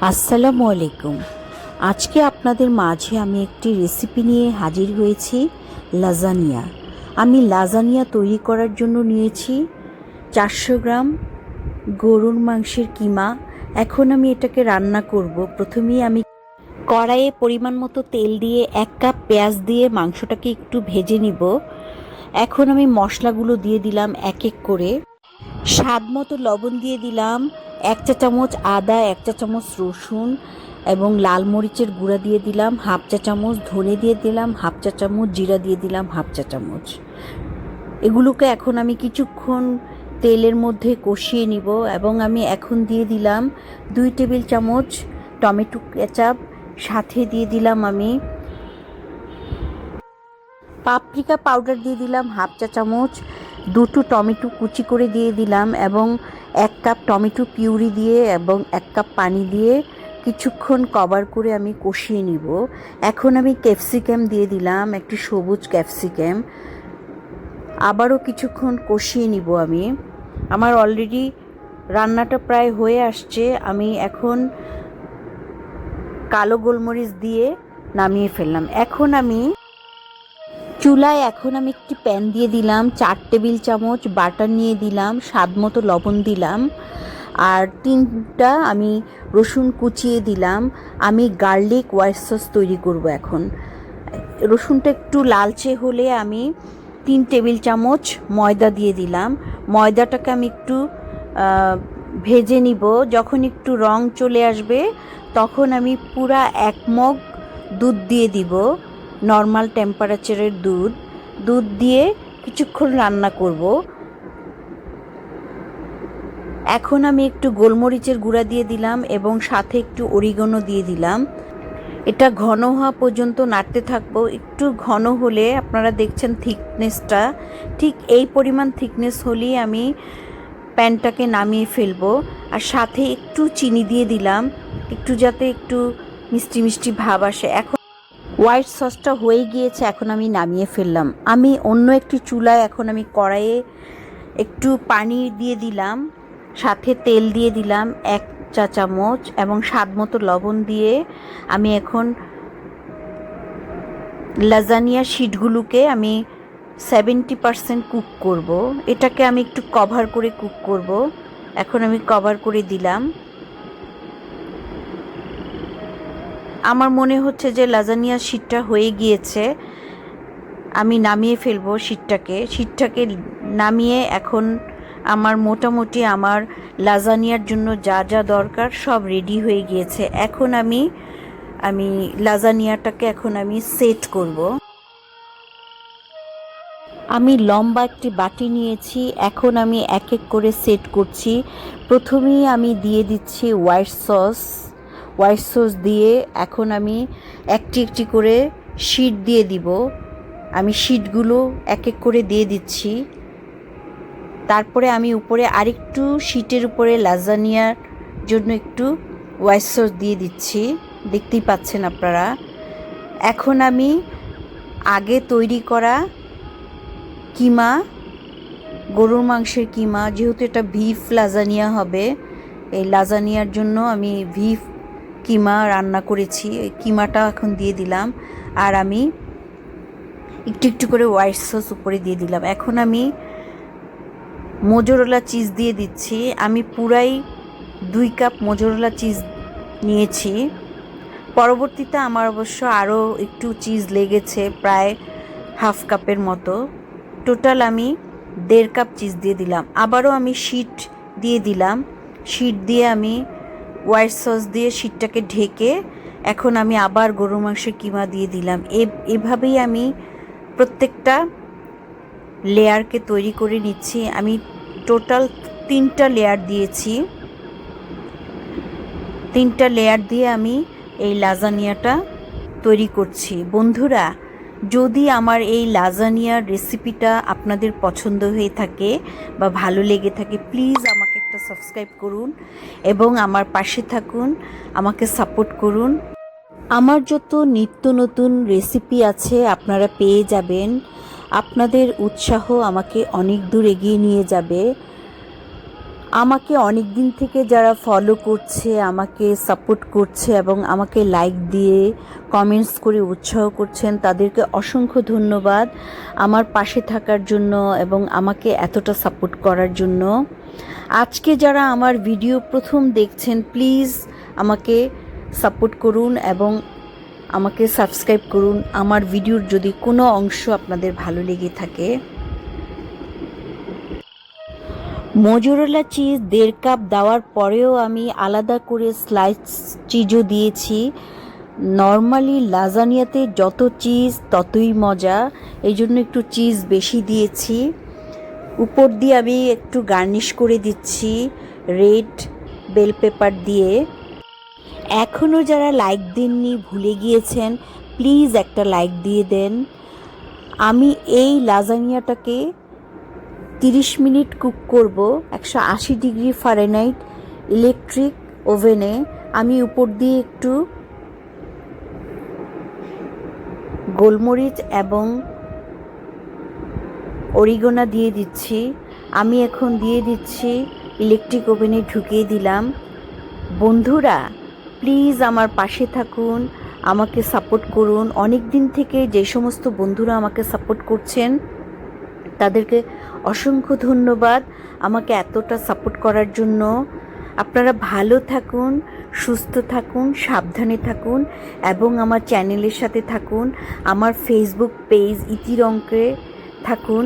আসসালামু আলাইকুম। আজকে আপনাদের মাঝে আমি একটি রেসিপি নিয়ে হাজির হয়েছি লাজানিয়া আমি লাজানিয়া তৈরি করার জন্য নিয়েছি চারশো গ্রাম গরুর মাংসের কিমা। এখন আমি এটাকে রান্না করব। প্রথমেই আমি কড়াইয়ে পরিমাণ মতো তেল দিয়ে এক কাপ পেঁয়াজ দিয়ে মাংসটাকে একটু ভেজে নিব। এখন আমি মশলাগুলো দিয়ে দিলাম এক এক করে। স্বাদ মতো লবণ দিয়ে দিলাম। এক চা চামচ আদা, এক চা চামচ রসুন এবং লাল মরিচের গুঁড়া দিয়ে দিলাম, হাফ চা চামচ ধনে দিয়ে দিলাম, হাফ চা চামচ জিরা দিয়ে দিলাম, হাফ চা চামচ এগুলোকে এখন আমি কিছুক্ষণ তেলের মধ্যে কষিয়ে নিব এবং আমি এখন দিয়ে দিলাম দুই টেবিল চামচ টমেটো কেচাপ, সাথে দিয়ে দিলাম আমি পাপরিকা পাউডার দিয়ে দিলাম হাফ চা চামচ দুটো টমেটো কুচি করে দিয়ে দিলাম এবং এক কাপ টমেটো পিউরি দিয়ে এবং এক কাপ পানি দিয়ে কিছুক্ষণ কভার করে আমি কষিয়ে নিব। এখন আমি ক্যাপসিকাম দিয়ে দিলাম, একটি সবুজ ক্যাপসিকাম। আবারও কিছুক্ষণ কষিয়ে নিব আমি। আমার অলরেডি রান্নাটা প্রায় হয়ে আসছে। আমি এখন কালো গোলমরিচ দিয়ে নামিয়ে ফেললাম। এখন আমি চুলায় এখন আমি একটি প্যান দিয়ে দিলাম, চার টেবিল চামচ বাটার নিয়ে দিলাম, স্বাদ মতো লবণ দিলাম, আর তিনটা আমি রসুন কুচিয়ে দিলাম। আমি গার্লিক হোয়াইট সস তৈরি করব এখন। রসুনটা একটু লালচে হলে আমি তিন টেবিল চামচ ময়দা দিয়ে দিলাম। ময়দাটাকে আমি একটু ভেজে নিব। যখন একটু রং চলে আসবে, তখন আমি পুরা এক মগ দুধ দিয়ে দিব। নর্মাল টেম্পারেচারের দুধ দুধ দিয়ে কিছুক্ষণ রান্না করব। এখন আমি একটু গোলমরিচের গুঁড়া দিয়ে দিলাম এবং সাথে একটু অরিগনো দিয়ে দিলাম। এটা ঘন হওয়া পর্যন্ত নাড়তে থাকব। একটু ঘন হলে আপনারা দেখছেন থিকনেসটা ঠিক এই পরিমাণ থিকনেস হলেই আমি প্যানটাকে নামিয়ে ফেলব। আর সাথে একটু চিনি দিয়ে দিলাম। একটু যাতে একটু মিষ্টি মিষ্টি ভাব আসে। এখন হোয়াইট সসটা হয়ে গিয়েছে, এখন আমি নামিয়ে ফেললাম। আমি অন্য একটি চুলায় এখন আমি কড়াইয়ে একটু পানি দিয়ে দিলাম, সাথে তেল দিয়ে দিলাম এক চা চামচ এবং স্বাদ মতো লবণ দিয়ে আমি এখন লাজানিয়া শিটগুলোকে আমি সেভেন্টি পারসেন্ট কুক করব। এটাকে আমি একটু কভার করে কুক করব। এখন আমি কভার করে দিলাম। আমার মনে হচ্ছে যে লাজানিয়া শীটটা হয়ে গিয়েছে। আমি নামিয়ে ফেলব শীটটাকে শীটটাকে নামিয়ে এখন আমার মোটামুটি আমার লাজানিয়ার জন্য যা যা দরকার সব রেডি হয়ে গিয়েছে। এখন আমি আমি লাজানিয়াটাকে এখন আমি সেট করব। আমি লম্বা একটি বাটি নিয়েছি। এখন আমি এক এক করে সেট করছি। প্রথমেই আমি দিয়ে দিচ্ছি হোয়াইট সস হোয়াইট সস দিয়ে এখন আমি একটি একটি করে শিট দিয়ে দিব। আমি শিটগুলো এক এক করে দিয়ে দিচ্ছি। তারপরে আমি উপরে আরেকটু শিটের উপরে লাজানিয়ার জন্য একটু হোয়াইট সস দিয়ে দিচ্ছি। দেখতেই পাচ্ছেন আপনারা। এখন আমি আগে তৈরি করা কিমা, গরুর মাংসের কিমা, যেহেতু এটা ভিফ লাজানিয়া হবে, এই লাজানিয়ার জন্য আমি ভিফ কিমা রান্না করেছি, এই কিমাটা এখন দিয়ে দিলাম। আর আমি একটু একটু করে হোয়াইট সস উপরে দিয়ে দিলাম। এখন আমি মোজোরোলা চিজ দিয়ে দিচ্ছি। আমি পুরাই দুই কাপ মোজোরোলা চিজ নিয়েছি। পরবর্তীতে আমার অবশ্য আরও একটু চিজ লেগেছে, প্রায় হাফ কাপের মতো। টোটাল আমি দেড় কাপ চিজ দিয়ে দিলাম। আবারও আমি শিট দিয়ে দিলাম। শিট দিয়ে আমি হোয়াইট সস দিয়ে শিটটাকে ঢেকে এখন আমি আবার গরু মাংসের কিমা দিয়ে দিলাম। এ- এভাবেই আমি প্রত্যেকটা লেয়ারকে তৈরি করে নিচ্ছি। আমি টোটাল তিনটা লেয়ার দিয়েছি। তিনটা লেয়ার দিয়ে আমি এই লাজানিয়াটা তৈরি করছি। বন্ধুরা, যদি আমার এই লাজানিয়ার রেসিপিটা আপনাদের পছন্দ হয়ে থাকে বা ভালো লেগে থাকে, প্লিজ আমাকে একটা সাবস্ক্রাইব করুন এবং আমার পাশে থাকুন, আমাকে সাপোর্ট করুন। আমার যত নিত্য নতুন রেসিপি আছে আপনারা পেয়ে যাবেন। আপনাদের উৎসাহ আমাকে অনেক দূর এগিয়ে নিয়ে যাবে। আমাকে অনেক দিন থেকে যারা ফলো করছে, আমাকে সাপোর্ট করছে এবং আমাকে লাইক দিয়ে কমেন্টস করে উৎসাহ করছেন, তাদেরকে অসংখ্য ধন্যবাদ। আমার পাশে থাকার জন্য এবং আমাকে এতটা সাপোর্ট করার জন্য। আজকে যারা আমার ভিডিও প্রথম দেখছেন প্লিজ আমাকে সাপোর্ট করুন এবং আমাকে সাবস্ক্রাইব করুন। আমার ভিডিওর যদি কোনো অংশ আপনাদের ভালো লেগে থাকে, মোজোরেলা চিজ দেড় কাপ দেওয়ার পরেও আমি আলাদা করে স্লাইস চিজও দিয়েছি। নর্মালি লাজানিয়াতে যত চিজ ততই মজা এই জন্য একটু চিজ বেশি দিয়েছি। উপর দিয়ে আমি একটু গার্নিশ করে দিচ্ছি রেড বেল পেপার দিয়ে। এখনও যারা লাইক দেননি, ভুলে গিয়েছেন, প্লিজ একটা লাইক দিয়ে দেন। আমি এই লাজানিয়াটাকে তিরিশ মিনিট কুক করব, একশো আশি ডিগ্রি ফারেনাইট ইলেকট্রিক ওভেনে। আমি উপর দিয়ে একটু গোলমরিচ এবং অরিগোনা দিয়ে দিচ্ছি, আমি এখন দিয়ে দিচ্ছি ইলেকট্রিক ওভেনে ঢুকিয়ে দিলাম। বন্ধুরা প্লিজ আমার পাশে থাকুন, আমাকে সাপোর্ট করুন। অনেক দিন থেকে যে সমস্ত বন্ধুরা আমাকে সাপোর্ট করছেন, তাদেরকে অসংখ্য ধন্যবাদ আমাকে এতটা সাপোর্ট করার জন্য। আপনারা ভালো থাকুন, সুস্থ থাকুন, সাবধানে থাকুন এবং আমার চ্যানেলের সাথে থাকুন, আমার ফেসবুক পেজ ইতির অঙ্কে থাকুন।